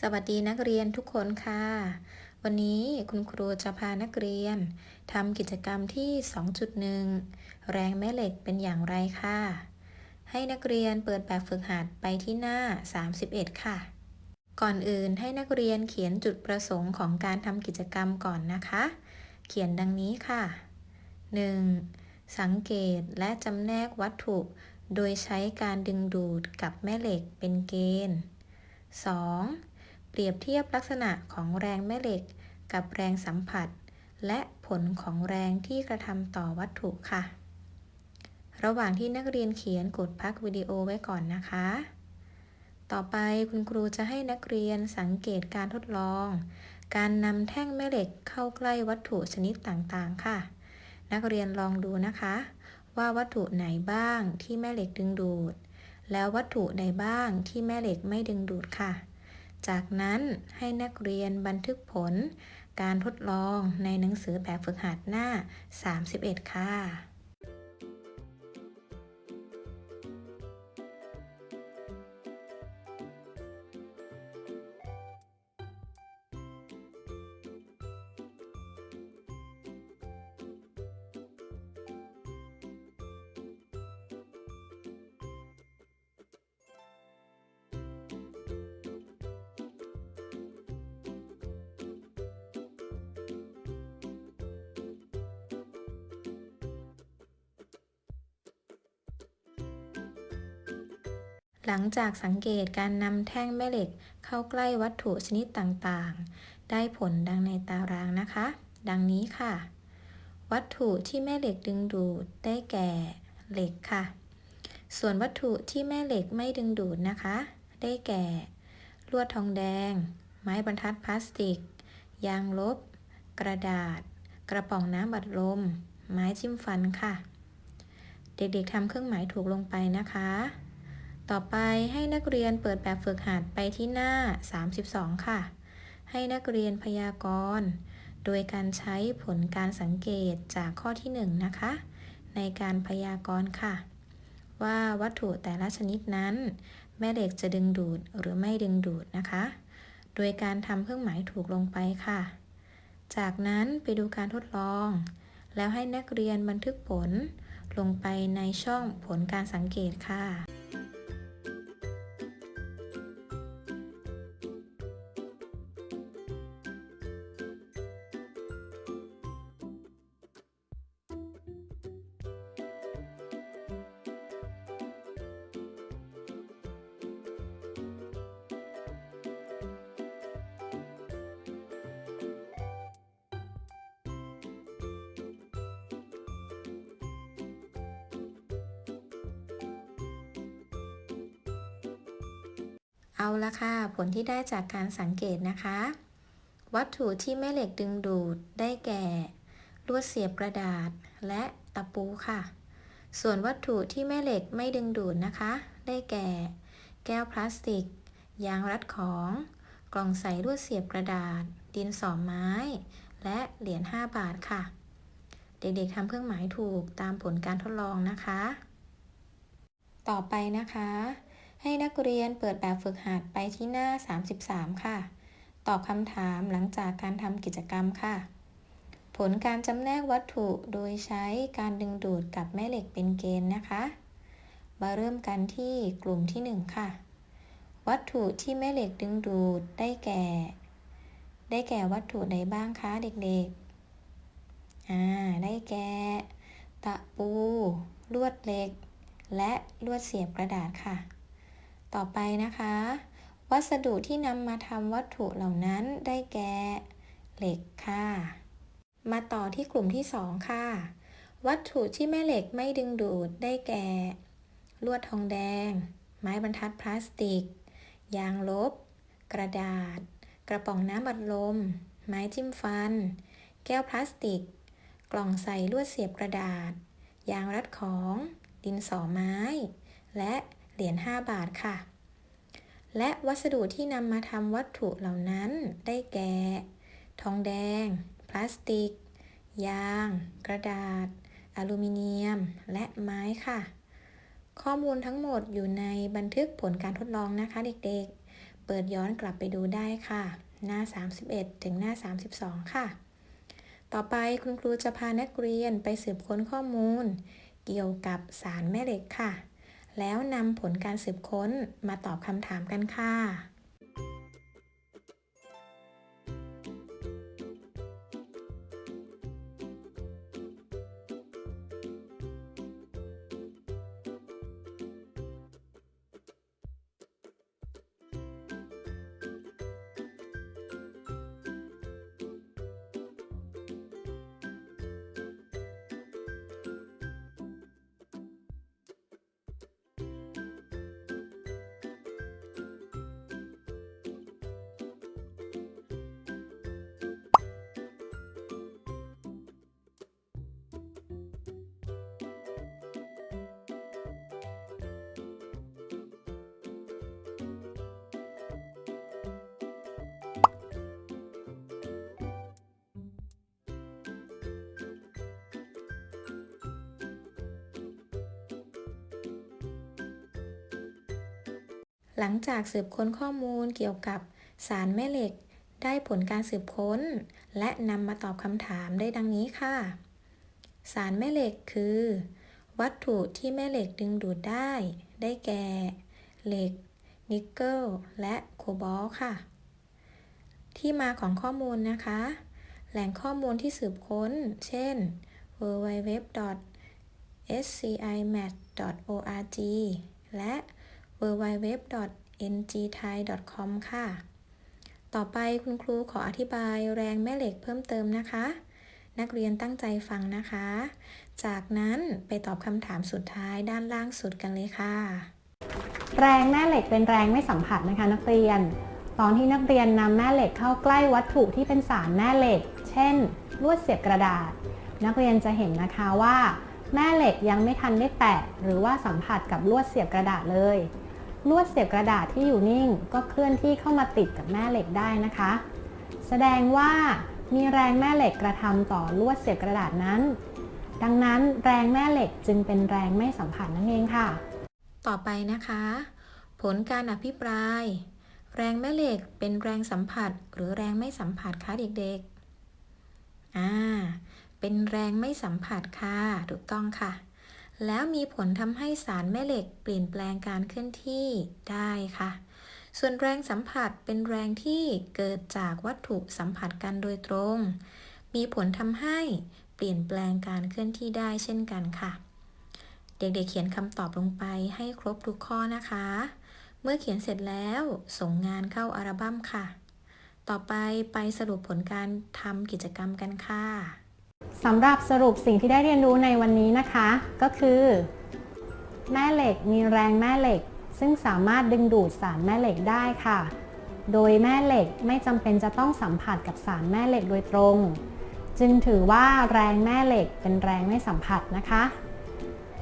สวัสดีนักเรียนทุกคนค่ะ วันนี้คุณครูจะพานักเรียนทำกิจกรรมที่ 2.1 แรงแม่เหล็กเป็นอย่างไรค่ะ ให้นักเรียนเปิดแบบฝึกหัดไปที่หน้า 31 ค่ะ ก่อนอื่นให้นักเรียนเขียนจุดประสงค์ของการทำกิจกรรมก่อนนะคะ เขียนดังนี้ค่ะ 1. สังเกตและจำแนกวัตถุโดยใช้การดึงดูดกับแม่เหล็กเป็นเกณฑ์ 2. เปรียบเทียบลักษณะของแรงแม่เหล็ก กับแรงสัมผัส และผลของแรงที่กระทำต่อวัตถุค่ะ ระหว่างที่นักเรียนเขียนกดพักวิดีโอไว้ก่อนนะคะ ต่อไปคุณครูจะให้นักเรียนสังเกตการทดลอง การนำแท่งแม่เหล็กเข้าใกล้วัตถุชนิดต่างๆ ค่ะ นักเรียนลองดูนะคะ ว่าวัตถุไหนบ้างที่แม่เหล็กดึงดูด แล้ววัตถุใดบ้างที่แม่เหล็กไม่ดึงดูดค่ะ จากนั้นให้นักเรียนบันทึกผล การทดลองในหนังสือแบบฝึกหัดหน้า 31 ค่ะ หลังจากสังเกตการนำแท่งแม่เหล็กเข้าใกล้วัตถุชนิดต่างๆ ได้ผลดังในตารางนะคะ ดังนี้ค่ะ วัตถุที่แม่เหล็กดึงดูดได้แก่เหล็กค่ะ ส่วนวัตถุที่แม่เหล็กไม่ดึงดูดนะคะ ได้แก่ ลวดทองแดง ไม้บรรทัดพลาสติก ยางลบ กระดาษ กระป๋องน้ำบัดลม ไม้จิ้มฟันค่ะ เด็กๆทำเครื่องหมายถูกลงไปนะคะ ต่อไปให้นักเรียนเปิดแบบฝึกหัดไปที่หน้า 32 ค่ะ ให้นักเรียนพยากรณ์โดยการใช้ผลการสังเกตจากข้อที่ 1 นะคะ ในการพยากรณ์ค่ะ ว่าวัตถุแต่ละชนิดนั้น แม่เหล็กจะดึงดูดหรือไม่ดึงดูดนะคะ โดยการทำเครื่องหมายถูกลงไปค่ะ จากนั้นไปดูการทดลอง แล้วให้นักเรียนบันทึกผลลงไปในช่องผลการสังเกตค่ะ เอาละค่ะ ผลที่ได้จากการสังเกตนะคะ วัตถุที่แม่เหล็กดึงดูดได้แก่ลวดเสียบกระดาษและตะปูค่ะ ส่วนวัตถุที่แม่เหล็กไม่ดึงดูดนะคะ ได้แก่ แก้วพลาสติก ยางรัดของ กล่องใส่ลวดเสียบกระดาษ ดินสอไม้ และเหรียญ5บาทค่ะ เด็กๆทำเครื่องหมายถูกตามผลการทดลองนะคะ ต่อไปนะคะ ให้นักเรียนเปิดแบบฝึกหัดไปที่หน้า 33 ค่ะ ตอบคำถามหลังจากการทำกิจกรรมค่ะ ผลการจำแนกวัตถุโดยใช้การดึงดูดกับแม่เหล็กเป็นเกณฑ์นะคะ มาเริ่มกันที่กลุ่มที่ 1 ค่ะ วัตถุที่แม่เหล็กดึงดูดได้แก่ ได้แก่วัตถุใดบ้างคะเด็กๆ อ่า ได้แก่ตะปู ลวดเหล็ก และลวดเสียบกระดาษค่ะ ต่อไปนะคะ วัสดุที่นำมาทำวัตถุเหล่านั้นได้แก่เหล็กค่ะ มาต่อที่กลุ่มที่ 2 ค่ะ วัตถุที่แม่เหล็กไม่ดึงดูดได้แก่ ลวดทองแดง ไม้บรรทัดพลาสติก ยางลบ กระดาษ กระป๋องน้ำบัดลม ไม้จิ้มฟัน แก้วพลาสติก กล่องใส่ลวดเสียบกระดาษ ยางรัดของ ดินสอไม้ และ เหรียญ5บาทค่ะ และวัสดุที่นำมาทำวัตถุเหล่านั้นได้แก่ ทองแดง พลาสติก ยาง กระดาษ อลูมิเนียม และไม้ค่ะ ข้อมูลทั้งหมดอยู่ในบันทึกผลการทดลองนะคะเด็กๆ เปิดย้อนกลับไปดูได้ค่ะ หน้า 31 ถึงหน้า 32 ค่ะ ต่อไปคุณครูจะพานักเรียนไปสืบค้นข้อมูล เกี่ยวกับสารแม่เหล็กค่ะ แล้วนำผลการสืบค้นมาตอบคำถามกันค่ะ หลังจากสืบค้นข้อมูลเกี่ยวกับสารแม่เหล็ก ได้ผลการสืบค้น และนำมาตอบคำถามได้ดังนี้ค่ะ สารแม่เหล็กคือ วัตถุที่แม่เหล็กดึงดูดได้ ได้แก่ เหล็ก นิกเกิล และโคบอลค่ะ ที่มาของข้อมูลนะคะ แหล่งข้อมูลที่สืบค้น เช่น www.scimat.org และ www.ngthai.com ค่ะ ต่อไปคุณครูขออธิบายแรงแม่เหล็กเพิ่มเติมนะคะ นักเรียนตั้งใจฟังนะคะ จากนั้นไปตอบคำถามสุดท้ายด้านล่างสุดกันเลยค่ะ แรงแม่เหล็กเป็นแรงไม่สัมผัสนะคะนักเรียน ตอนที่นักเรียนนำแม่เหล็กเข้าใกล้วัตถุที่เป็นสารแม่เหล็ก เช่น ลวดเสียบกระดาษ นักเรียนจะเห็นนะคะว่าแม่เหล็กยังไม่ทันได้แตะหรือว่าสัมผัสกับลวดเสียบกระดาษเลย ลวดเสียบกระดาษที่อยู่นิ่ง ก็เคลื่อนที่เข้ามาติดกับแม่เหล็กได้นะคะ แสดงว่ามีแรงแม่เหล็กกระทำต่อลวดเสียบกระดาษนั้น ดังนั้นแรงแม่เหล็กจึงเป็นแรงไม่สัมผัสนั่นเองค่ะ ต่อไปนะคะ ผลการอภิปราย แรงแม่เหล็กเป็นแรงสัมผัส หรือแรงไม่สัมผัสคะเด็กๆ อ่า เป็นแรงไม่สัมผัสค่ะ ถูกต้องค่ะ แล้วมีผลทำให้สารแม่เหล็กเปลี่ยนแปลงการเคลื่อนที่ได้ค่ะ ส่วนแรงสัมผัสเป็นแรงที่เกิดจากวัตถุสัมผัสกันโดยตรง มีผลทำให้เปลี่ยนแปลงการเคลื่อนที่ได้เช่นกันค่ะ เด็กๆเขียนคำตอบลงไปให้ครบทุกข้อนะคะ เมื่อเขียนเสร็จแล้วส่งงานเข้าอัลบั้มค่ะ ต่อไปไปสรุปผลการทำกิจกรรมกันค่ะ สำหรับสรุปสิ่งที่ได้เรียนรู้ในวันนี้นะคะ ก็คือ แม่เหล็กมีแรงแม่เหล็ก ซึ่งสามารถดึงดูดสารแม่เหล็กได้ค่ะ โดยแม่เหล็กไม่จำเป็นจะต้องสัมผัสกับสารแม่เหล็กโดยตรง จึงถือว่าแรงแม่เหล็กเป็นแรงไม่สัมผัสนะคะ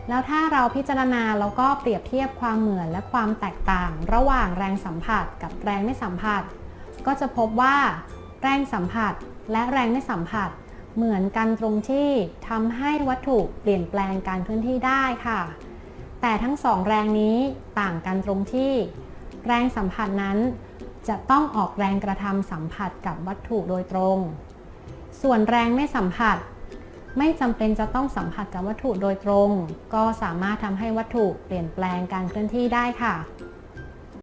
แล้วถ้าเราพิจารณาแล้วก็เปรียบเทียบความเหมือนและความแตกต่าง ระหว่างแรงสัมผัสกับแรงไม่สัมผัส ก็จะพบว่า แรงสัมผัสและแรงไม่สัมผัส เหมือนกันตรงที่ทำให้วัตถุเปลี่ยนแปลงการเคลื่อนที่ได้ค่ะ แต่ทั้งสองแรงนี้ต่างกันตรงที่ แรงสัมผัสนั้น จะต้องออกแรงกระทำสัมผัสกับวัตถุโดยตรง ส่วนแรงไม่สัมผัส ไม่จำเป็นจะต้องสัมผัสกับวัตถุโดยตรง ก็สามารถทำให้วัตถุเปลี่ยนแปลงการเคลื่อนที่ได้ค่ะ